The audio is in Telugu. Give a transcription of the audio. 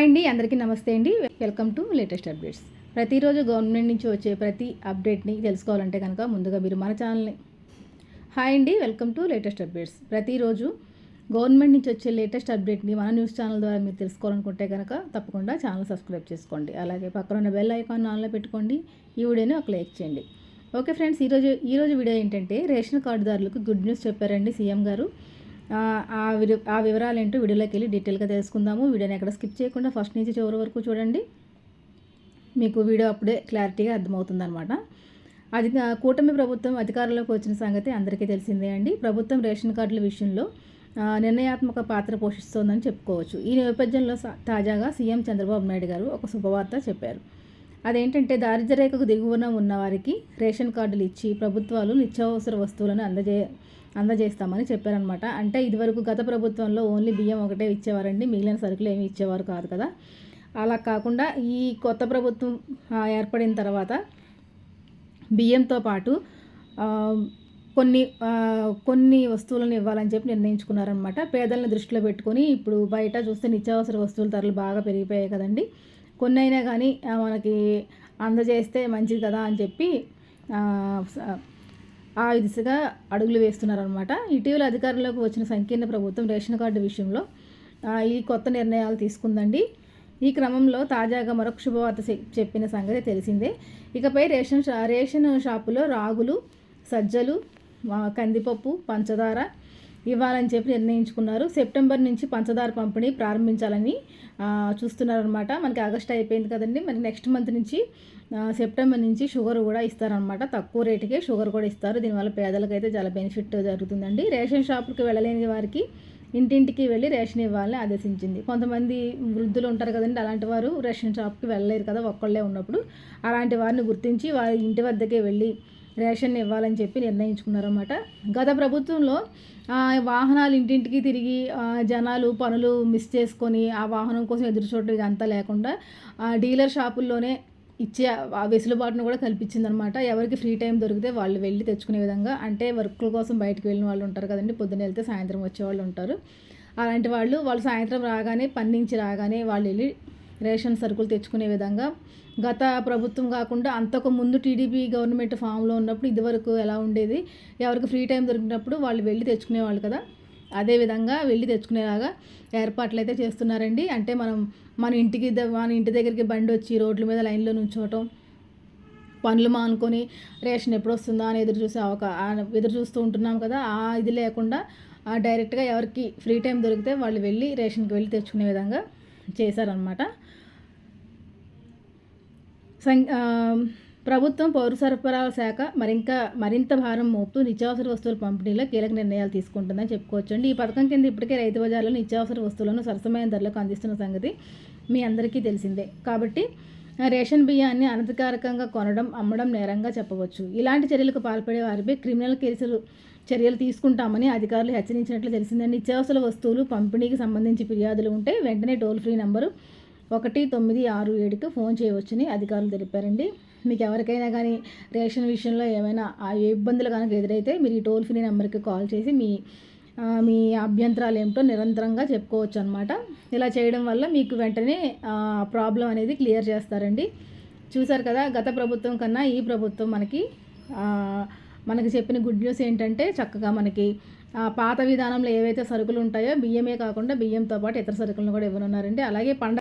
హాయ్ అండి అందరికీ నమస్తే అండి. వెల్కమ్ టు లేటెస్ట్ అప్డేట్స్ ప్రతిరోజు గవర్నమెంట్ నుంచి వచ్చే ప్రతి అప్డేట్ని తెలుసుకోవాలంటే కనుక ముందుగా మీరు మన ఛానల్ని హాయ్ అండి వెల్కమ్ టు లేటెస్ట్ అప్డేట్స్ ప్రతిరోజు గవర్నమెంట్ నుంచి వచ్చే లేటెస్ట్ అప్డేట్ని మన న్యూస్ ఛానల్ ద్వారా మీరు తెలుసుకోవాలనుకుంటే కనుక తప్పకుండా ఛానల్ సబ్స్క్రైబ్ చేసుకోండి. అలాగే పక్కన ఉన్న బెల్ ఐకాన్ ఆన్లో పెట్టుకోండి. ఈ వీడియోని ఒక లైక్ చేయండి. ఓకే ఫ్రెండ్స్ ఈరోజు ఈరోజు వీడియో ఏంటంటే రేషన్ కార్డుదారులకు గుడ్ న్యూస్ చెప్పారండి సీఎం గారు. ఆ విడి ఆ వివరాలు ఏంటో వీడియోలోకి వెళ్ళి డీటెయిల్గా తెలుసుకుందాము. వీడియోని ఎక్కడ స్కిప్ చేయకుండా ఫస్ట్ నుంచి చివరి వరకు చూడండి. మీకు వీడియో అప్పుడే క్లారిటీగా అర్థమవుతుంది అనమాట అది కూటమి ప్రభుత్వం అధికారంలోకి వచ్చిన సంగతి అందరికీ తెలిసిందే అండి. ప్రభుత్వం రేషన్ కార్డుల విషయంలో నిర్ణయాత్మక పాత్ర పోషిస్తోందని చెప్పుకోవచ్చు. ఈ నేపథ్యంలో తాజాగా సీఎం చంద్రబాబు నాయుడు గారు ఒక శుభవార్త చెప్పారు. అదేంటంటే దారిద్ర్యరేఖకు దిగువన ఉన్న వారికి రేషన్ కార్డులు ఇచ్చి ప్రభుత్వాలు నిత్యావసర వస్తువులను అందజే అందజేస్తామని చెప్పారనమాట అంటే ఇదివరకు గత ప్రభుత్వంలో ఓన్లీ బియ్యం ఒకటే ఇచ్చేవారండి మిగిలిన సరుకులు ఏమి ఇచ్చేవారు కాదు కదా. అలా కాకుండా ఈ కొత్త ప్రభుత్వం ఏర్పడిన తర్వాత బియ్యంతో పాటు కొన్ని కొన్ని వస్తువులను ఇవ్వాలని చెప్పి నిర్ణయించుకున్నారనమాట పేదలను దృష్టిలో పెట్టుకొని ఇప్పుడు బయట చూస్తే నిత్యావసర వస్తువుల ధరలు బాగా పెరిగిపోయాయి కదండి. కొన్నైనా కానీ మనకి అందజేస్తే మంచిది కదా అని చెప్పి ఆ దిశగా అడుగులు వేస్తున్నారనమాట ఇటీవల అధికారంలోకి వచ్చిన సంకీర్ణ ప్రభుత్వం రేషన్ కార్డు విషయంలో ఈ కొత్త నిర్ణయాలు తీసుకుందండి. ఈ క్రమంలో తాజాగా మరొక శుభవార్త చెప్పిన సంగతి తెలిసిందే. ఇకపై రేషన్ రేషన్ షాపులో రాగులు సజ్జలు కందిపప్పు పంచదార ఇవ్వాలని చెప్పి నిర్ణయించుకున్నారు. సెప్టెంబర్ నుంచి పంచదార పంపిణీ ప్రారంభించాలని చూస్తున్నారనమాట మనకి ఆగస్ట్ అయిపోయింది కదండి. మరి నెక్స్ట్ మంత్ నుంచి సెప్టెంబర్ నుంచి షుగర్ కూడా ఇస్తారనమాట తక్కువ రేటుకే షుగర్ కూడా ఇస్తారు. దీనివల్ల పేదలకైతే చాలా బెనిఫిట్ జరుగుతుందండి. రేషన్ షాపుకి వెళ్ళలేని వారికి ఇంటింటికి వెళ్ళి రేషన్ ఇవ్వాలని ఆదేశించింది. కొంతమంది వృద్ధులు ఉంటారు కదండి. అలాంటి వారు రేషన్ షాప్కి వెళ్ళలేరు కదా ఒక్కళ్ళే ఉన్నప్పుడు. అలాంటి వారిని గుర్తించి వారి ఇంటి వద్దకే వెళ్ళి రేషన్ ఇవ్వాలని చెప్పి నిర్ణయించుకున్నారన్నమాట. గత ప్రభుత్వంలో వాహనాలు ఇంటింటికి తిరిగి జనాలు పనులు మిస్ చేసుకొని ఆ వాహనం కోసం ఎదురు చూడటం ఇదంతా లేకుండా డీలర్ షాపుల్లోనే ఇచ్చే ఆ వెసులుబాటును కూడా కల్పించిందనమాట ఎవరికి ఫ్రీ టైం దొరికితే వాళ్ళు వెళ్ళి తెచ్చుకునే విధంగా అంటే వర్కుల కోసం బయటకు వెళ్ళిన వాళ్ళు ఉంటారు కదండి పొద్దున్న వెళ్తే సాయంత్రం వచ్చే వాళ్ళు ఉంటారు. అలాంటి వాళ్ళు వాళ్ళు సాయంత్రం రాగానే పని నుంచి రాగానే వాళ్ళు వెళ్ళి రేషన్ సరుకులు తెచ్చుకునే విధంగా. గత ప్రభుత్వం కాకుండా అంతకు ముందు టీడీపీ గవర్నమెంట్ ఫామ్లో ఉన్నప్పుడు ఇదివరకు ఎలా ఉండేది? ఎవరికి ఫ్రీ టైం దొరికినప్పుడు వాళ్ళు వెళ్ళి తెచ్చుకునేవాళ్ళు కదా. అదేవిధంగా వెళ్ళి తెచ్చుకునేలాగా ఏర్పాట్లు అయితే చేస్తున్నారండి. అంటే మనం మన ఇంటికి మన ఇంటి దగ్గరికి బండి వచ్చి రోడ్ల మీద లైన్లో నుంచోవటం పనులు మానుకొని రేషన్ ఎప్పుడు వస్తుందా అని ఎదురు చూసే ఒక ఎదురు చూస్తూ ఉంటున్నాం కదా. ఆ ఇది లేకుండా డైరెక్ట్గా ఎవరికి ఫ్రీ టైం దొరికితే వాళ్ళు వెళ్ళి రేషన్కి వెళ్ళి తెచ్చుకునే విధంగా చేశారనమాట సం ప్రభుత్వం పౌర సరఫరాల శాఖ మరింక మరింత భారం మోపుతూ నిత్యావసర వస్తువుల పంపిణీలో కీలక నిర్ణయాలు తీసుకుంటుందని చెప్పుకోవచ్చండి. ఈ పథకం కింద ఇప్పటికే రైతు బజార్లో నిత్యావసర వస్తువులను సరసమైన ధరలకు అందిస్తున్న సంగతి మీ అందరికీ తెలిసిందే. కాబట్టి రేషన్ బియ్యాన్ని అనధికారికంగా కొనడం అమ్మడం నేరంగా చెప్పవచ్చు. ఇలాంటి చర్యలకు పాల్పడే వారిపై క్రిమినల్ కేసులు చర్యలు తీసుకుంటామని అధికారులు హెచ్చరించినట్లు తెలిసిందండి. నిత్యావసర వస్తువులు పంపిణీకి సంబంధించి ఫిర్యాదులు ఉంటే వెంటనే టోల్ ఫ్రీ నెంబరు ఒకటి తొమ్మిది ఆరు ఏడుకి ఫోన్ చేయవచ్చని అధికారులు తెలిపారండి. మీకు ఎవరికైనా కానీ రేషన్ విషయంలో ఏమైనా ఇబ్బందులు కనుక ఎదురైతే మీరు ఈ టోల్ ఫ్రీ నెంబర్కి కాల్ చేసి మీ మీ అభ్యంతరాలు ఏమిటో నిరంతరంగా చెప్పుకోవచ్చు అనమాట ఇలా చేయడం వల్ల మీకు వెంటనే ప్రాబ్లం అనేది క్లియర్ చేస్తారండి. చూసారు కదా గత ప్రభుత్వం కన్నా ఈ ప్రభుత్వం మనకి మనకి చెప్పిన గుడ్ న్యూస్ ఏంటంటే చక్కగా మనకి పాత విధానంలో ఏవైతే సరుకులు ఉంటాయో బియ్యమే కాకుండా బియ్యంతో పాటు ఇతర సరుకులను కూడా ఇవ్వనున్నారండి. అలాగే పండ